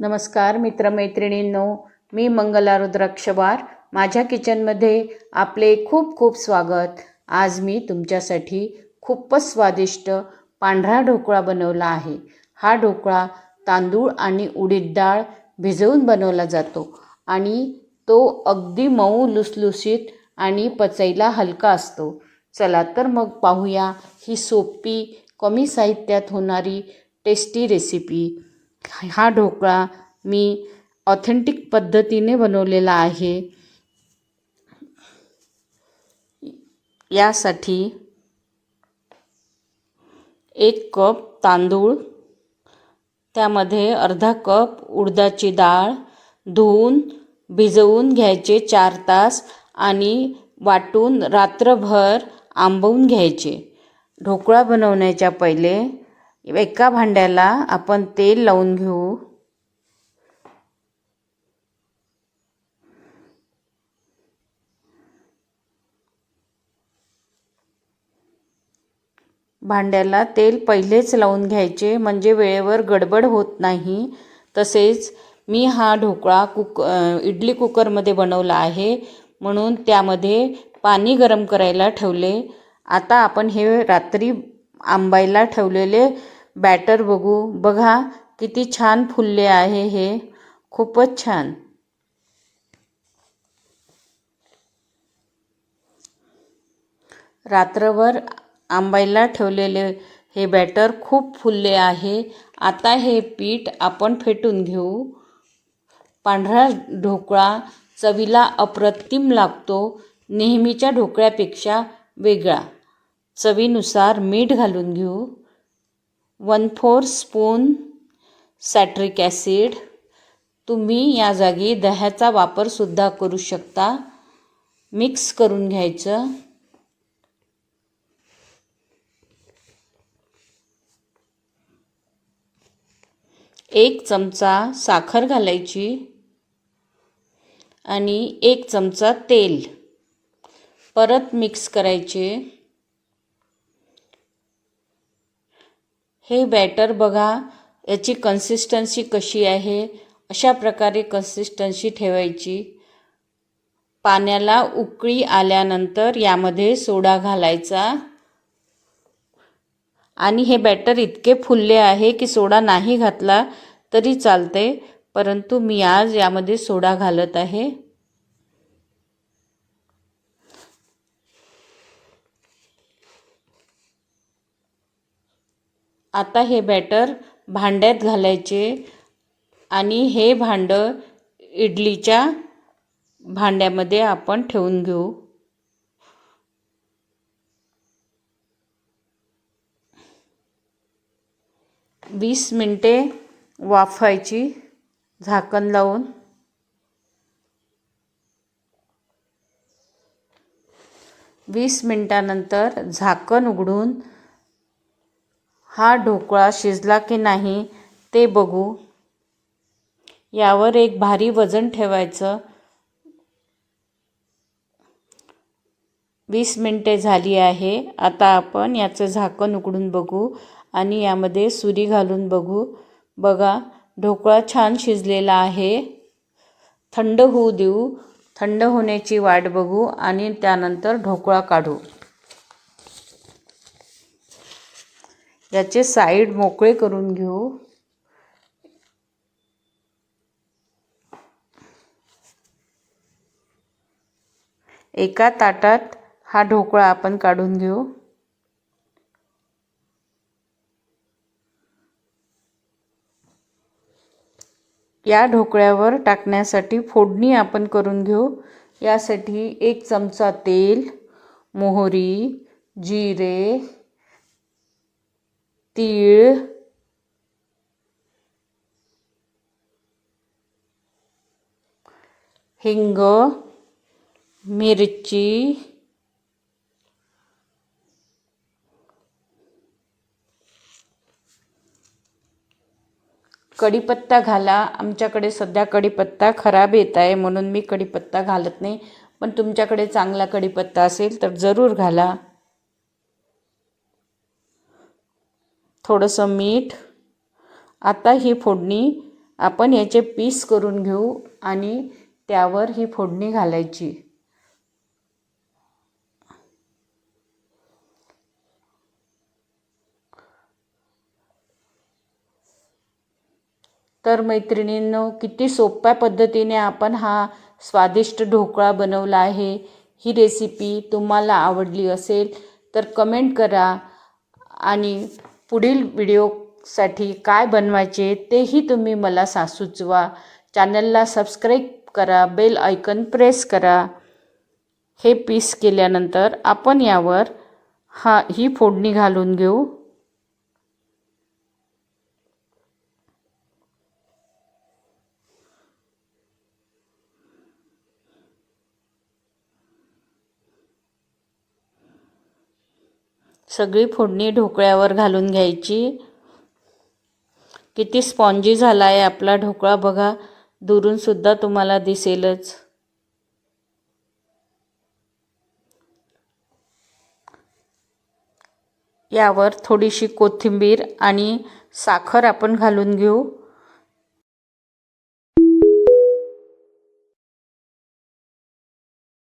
नमस्कार मित्रमैत्रिणींनो. मी मंगला रुद्राक्षवार माझ्या किचनमध्ये आपले खूप खूप स्वागत. आज मी तुमच्यासाठी खूपच स्वादिष्ट पांढरा ढोकळा बनवला आहे. हा ढोकळा तांदूळ आणि उडीद डाळ भिजवून बनवला जातो आणि तो अगदी मऊ लुसलुशीत आणि पचायला हलका असतो. चला तर मग पाहूया ही सोपी कमी साहित्यात होणारी टेस्टी रेसिपी हा ढोकळा मी ऑथेंटिक पद्धतीने बनवलेला आहे. यासाठी एक कप तांदूळ त्यामध्ये अर्धा कप उडदाची डाळ धुवून भिजवून घ्यायचे चार तास आणि वाटून रात्रभर आंबवून घ्यायचे. ढोकळा बनवण्याच्या पहिले एका भांड्याला आपण तेल लावून घेऊ. भांड्याला तेल पहिलेच लावून घ्यायचे म्हणजे वेळेवर गडबड होत नाही. तसेच मी हा ढोकळा कुक इडली कुकरमध्ये बनवला आहे म्हणून त्यामध्ये पाणी गरम करायला ठेवले. आता आपण हे रात्री आंबायला ठेवलेले बॅटर बघू. बघा किती छान फुलले आहे हे. खूपच छान. रात्रभर आंबायला ठेवलेले हे बॅटर खूप फुलले आहे. आता हे पीठ आपण फेटून घेऊ. पांढरा ढोकळा चवीला अप्रतिम लागतो. नेहमीच्या ढोकळ्यापेक्षा वेगळा. चवीनुसार मीठ घालून घेऊ. One four spoon citric acid. तुम्ही या जागी दह्याचा वापरसुद्धा करू शकता. मिक्स करून घ्यायचं. एक चमचा साखर घालायची आणि एक चमचा तेल. परत मिक्स करायचे. हे बॅटर बघा याची कन्सिस्टन्सी कशी आहे? अशा प्रकारे कन्सिस्टन्सी ठेवायची. पाण्याला उकळी आल्यानंतर यामध्ये सोडा घालायचा. आणि हे बॅटर इतके फुलले आहे की सोडा नाही घातला तरी चालते परंतु मी आज यामध्ये सोडा घालत आहे. आता हे बॅटर भांड्यात घालायचे आणि हे भांडं इडलीच्या भांड्यामध्ये आपण ठेवून घेऊ. वीस मिनटे वाफायची झाकण लावून. वीस मिनटानंतर झाकण उघडून हा ढोकळा शिजला की नाही ते बघू. यावर एक भारी वजन ठेवायचं. वीस मिनटे झाली आहे. आता आपण याचं झाकण उघडून बघू आणि यामध्ये सुरी घालून बघू. बघा ढोकळा छान शिजलेला आहे. थंड होऊ देऊ. थंड होण्याची वाट बघू आणि त्यानंतर ढोकळा काढू. याचे साईड मोकळे करून घेऊ. एका ताटात हा ढोकळा आपण काढून घेऊ. या ढोकळ्यावर टाकण्यासाठी फोडणी आपण करून घेऊ. यासाठी एक चमचा तेल मोहरी जिरे तीळ. हिंग मिरची. कढीपत्ता घाला. आमच्याकडे सध्या कढीपत्ता खराब येत आहे म्हणून मी कढीपत्ता घालत नाही. पण तुमच्याकडे चांगला कढीपत्ता असेल तर जरूर घाला. थोडंसं मीठ. आता ही फोडणी आपण याचे पीस करून घेऊ आणि त्यावर ही फोडणी घालायची. तर मैत्रिणींनो किती सोप्या पद्धतीने आपण हा स्वादिष्ट ढोकळा बनवला आहे. ही रेसिपी तुम्हाला आवडली असेल तर कमेंट करा आणि पुढील व्हिडिओसाठी काय बनवायचे तेही तुम्ही मला सा सुचवा चॅनलला सबस्क्राईब करा बेल आयकन प्रेस करा. हे पीस केल्यानंतर आपण यावर हा ही फोडणी घालून घेऊ. सगळी फोडणी ढोकळ्यावर घालून घ्यायची. किती स्पॉन्जी झाला आहे आपला ढोकळा बघा. दुरूनसुद्धा तुम्हाला दिसेलच. यावर थोडीशी कोथिंबीर आणि साखर आपण घालून घेऊ.